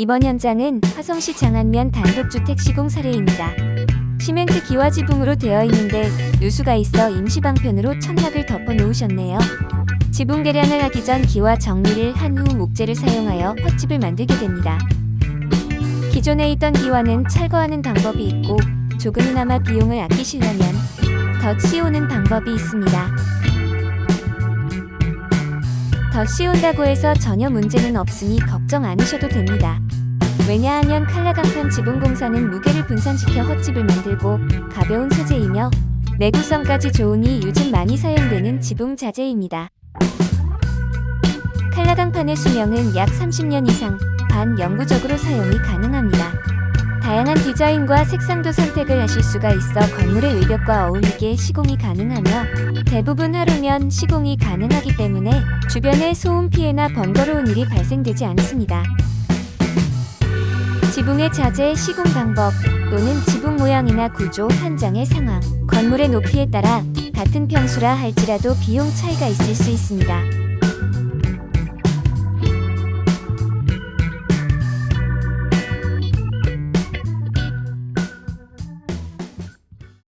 이번 현장은 화성시 장안면 단독주택 시공 사례입니다. 시멘트 기와 지붕으로 되어 있는데 누수가 있어 임시 방편으로 천막을 덮어 놓으셨네요. 지붕 개량을 하기 전 기와 정리를 한 후 목재를 사용하여 헛집을 만들게 됩니다. 기존에 있던 기와는 철거하는 방법이 있고 조금이나마 비용을 아끼시려면 더 씌우는 방법이 있습니다. 더 씌운다고 해서 전혀 문제는 없으니 걱정 않으셔도 됩니다. 왜냐하면 칼라 강판 지붕 공사는 무게를 분산시켜 헛집을 만들고 가벼운 소재이며 내구성까지 좋으니 요즘 많이 사용되는 지붕 자재입니다. 칼라 강판의 수명은 약 30년 이상 반 영구적으로 사용이 가능합니다. 다양한 디자인과 색상도 선택을 하실 수가 있어 건물의 외벽과 어울리게 시공이 가능하며 대부분 하루면 시공이 가능하기 때문에 주변에 소음 피해나 번거로운 일이 발생되지 않습니다. 지붕의 자재 시공 방법 또는 지붕 모양이나 구조, 한장의 상황, 건물의 높이에 따라 같은 평수라 할지라도 비용 차이가 있을 수 있습니다.